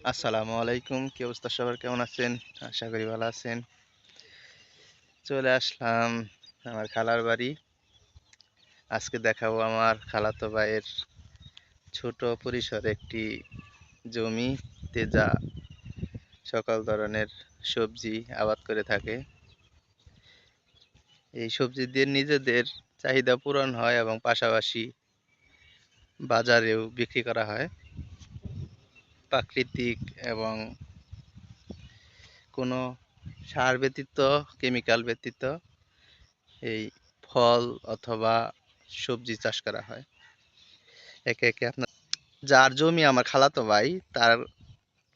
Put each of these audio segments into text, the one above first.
আসসালামু আলাইকুম, কি অবস্থা সবার? কেমন আছেন? আশা করি ভালো আছেন। চলে আসলাম আমার খালার বাড়ি। আজকে দেখাবো আমার খালাতো ভাইয়ের ছোট পরিসরে একটি জমিতে যা সকল ধরনের সবজি আবাদ করে থাকে। এই সবজি দিয়ে নিজেদের চাহিদা পূরণ হয় এবং পাশাপাশি বাজারেও বিক্রি করা হয়। প্রাকৃতিক এবং কোনো সার ব্যতীত কেমিক্যাল ব্যতীত এই ফল অথবা সবজি চাষ করা হয়। একে একে আপনার যার জমি আমার খালাতো ভাই, তার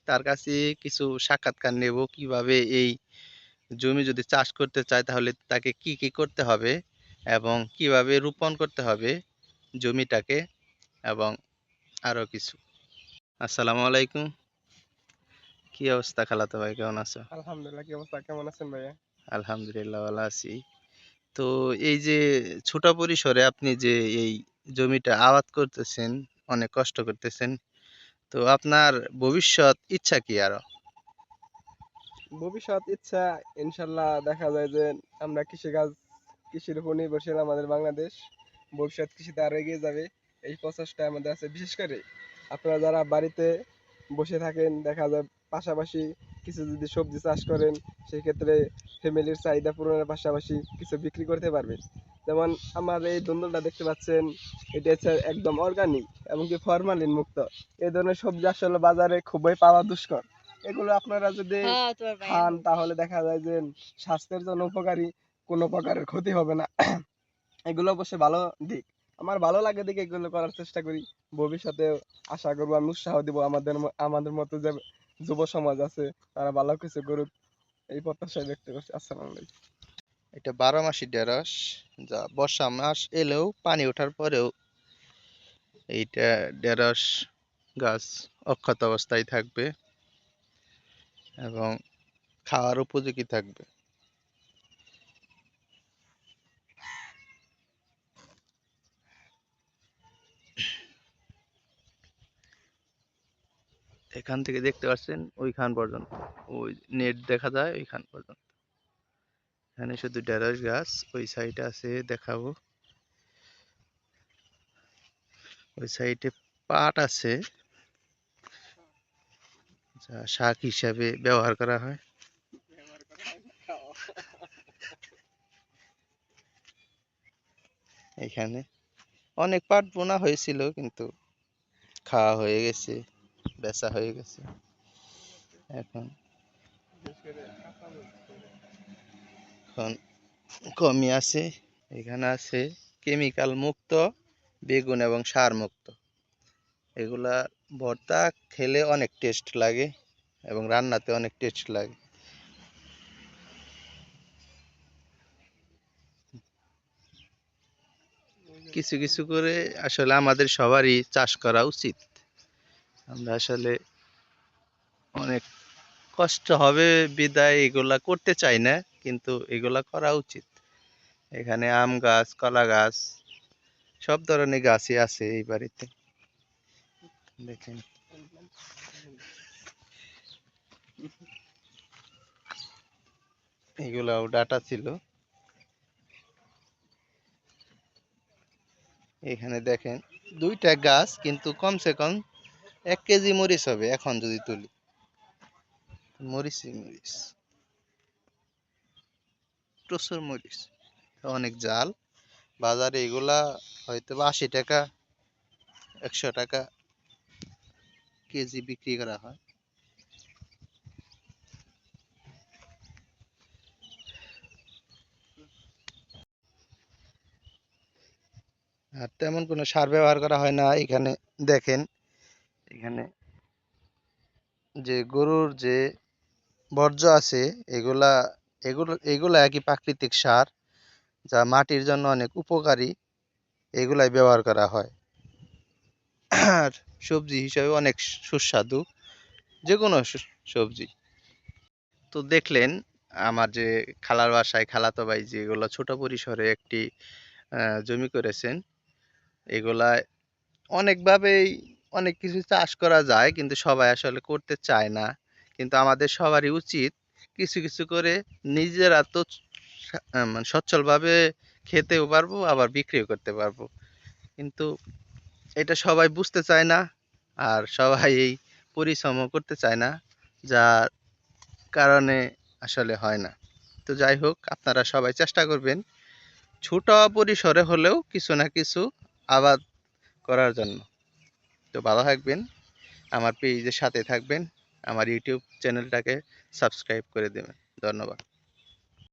তার কাছে কিছু সাক্ষাৎকার নেব কীভাবে এই জমি যদি চাষ করতে চায় তাহলে তাকে কি কি করতে হবে এবং কীভাবে রোপণ করতে হবে জমিটাকে এবং আরও কিছু। আসসালামু আলাইকুম। কি অবস্থা খালাতো ভাই কেমন আছো? আলহামদুলিল্লাহ কি অবস্থা? কেমন আছেন ভাইয়া? আলহামদুলিল্লাহ ভালো আছি। তো এই যে ছোট পরিসরে আপনি যে এই জমিটা আবাদ করতেছেন অনেক কষ্ট করতেছেন তো আপনার ভবিষ্যৎ ইচ্ছা কি আরও? ভবিষ্যৎ ইচ্ছা ইনশাল্লাহ দেখা যায় যে আমরা কৃষিকাজ কৃষির উপর নির্ভরশীল আমাদের বাংলাদেশ। ভবিষ্যৎ কৃষিতে আরও এগিয়ে যাবে এই প্রচেষ্টা আমাদের আছে। বিশেষ করে আপনারা যারা বাড়িতে বসে থাকেন দেখা যায় পাশাপাশি কিছু যদি সবজি চাষ করেন সেই ক্ষেত্রে ফ্যামিলির চাহিদা পূরণের পাশাপাশি কিছু বিক্রি করতে পারবেন। যেমন আমার এই ধুন্দুলটা দেখতে পাচ্ছেন এটা হচ্ছে একদম অর্গানিক এমনকি ফরমালিন মুক্ত। এই ধরনের সবজি আসলে বাজারে খুবই পাওয়া দুষ্কর। এগুলো আপনারা যদি খান তাহলে দেখা যায় যে স্বাস্থ্যের জন্য উপকারী কোনো প্রকারের ক্ষতি হবে না। এগুলো অবশ্যই ভালো দিক। আমার ভালো লাগে দেখে এগুলো করার চেষ্টা করি। ভবিষ্যতে আশা করব, আমি উৎসাহ দিব আমাদের আমাদের মতো যে যুব সমাজ আছে, তারা ভালো কিছু করুক। এই প্রত্যাশায় ব্যক্ত করছি। আসসালামু এটা বারো মাসি ঢেঁড়স, যা বর্ষা মাস এলেও পানি ওঠার পরেও এইটা ঢেঁড়স গাছ অক্ষত অবস্থায় থাকবে এবং খাওয়ার উপযোগী থাকবে। এখান থেকে দেখতে পাচ্ছেন ওইখান পর্যন্ত। ওই নেট দেখা যায় ওইখান পর্যন্ত। এখানে শুধু ঢেঁড়স গাছ, ওই সাইডে আছে দেখাবো। ওই সাইডে পাট আছে, যা শাক হিসাবে ব্যবহার করা হয়। এখানে অনেক পাট বোনা হয়েছিল, কিন্তু খাওয়া হয়ে গেছে। বেচা হয়ে গেছে। এখন এখন কমই আছে, এখানে আছে কেমিক্যাল মুক্ত, বেগুন এবং সার মুক্ত। এগুলা ভর্তা খেলে অনেক টেস্ট লাগে এবং রান্নাতে অনেক টেস্ট লাগে। কিছু কিছু করে আসলে আমাদের সবারই চাষ করা উচিত। আমরা আসলে অনেক কষ্ট হবে, বিদায় এগুলা করতে চাই না, কিন্তু এগুলা করা উচিত। এখানে আম গাছ, কলা গাছ, সব ধরনের গাছই আছে এই বাড়িতে। দেখেন। এগুলাও ডাটা ছিল। এখানে দেখেন, দুইটা গাছ কিন্তু কমসে কম এক কেজি মরিচ হবে, এখন যদি তুলি। মরিচই মরিচ। প্রচুর মরিচ, অনেক জাল। বাজারে এগুলা হয়তো বা আশি টাকা, একশো টাকা কেজি বিক্রি করা হয়। আর তেমন কোনো সার ব্যবহার করা হয় না, এখানে দেখেন। এখানে যে গরুর যে বর্জ্য আছে, এগুলা, এগুলো, এগুলা একই প্রাকৃতিক সার যা মাটির জন্য অনেক উপকারী, এগুলাই ব্যবহার করা হয়। আর সবজি হিসাবে অনেক সুস্বাদু যে কোনো সবজি। তো দেখলেন, আমার যে খালার বাসায় খালাতো ভাই যেগুলো ছোট পরিসরে একটি জমি করেছেন, এগুলা অনেকভাবেই অনেক কিছু চাষ করা যায় কিন্তু সবাই আসলে করতে চায় না। কিন্তু আমাদের সবারই উচিত কিছু কিছু করে নিজেরা তো মানে সচ্ছলভাবে খেতেও পারব, আবার বিক্রিও করতে পারব। কিন্তু এটা সবাই বুঝতে চায় না আর সবাই এই পরিশ্রমও করতে চায় না যার কারণে আসলে হয় না। তো যাই হোক, আপনারা সবাই চেষ্টা করবেন ছোট পরিসরে হলেও কিছু না কিছু আবাদ করার জন্য। তো ভালো থাকবেন। আমার পেজের সাথে থাকবেন। আমার ইউটিউব চ্যানেলটাকে সাবস্ক্রাইব করে দেবেন। ধন্যবাদ।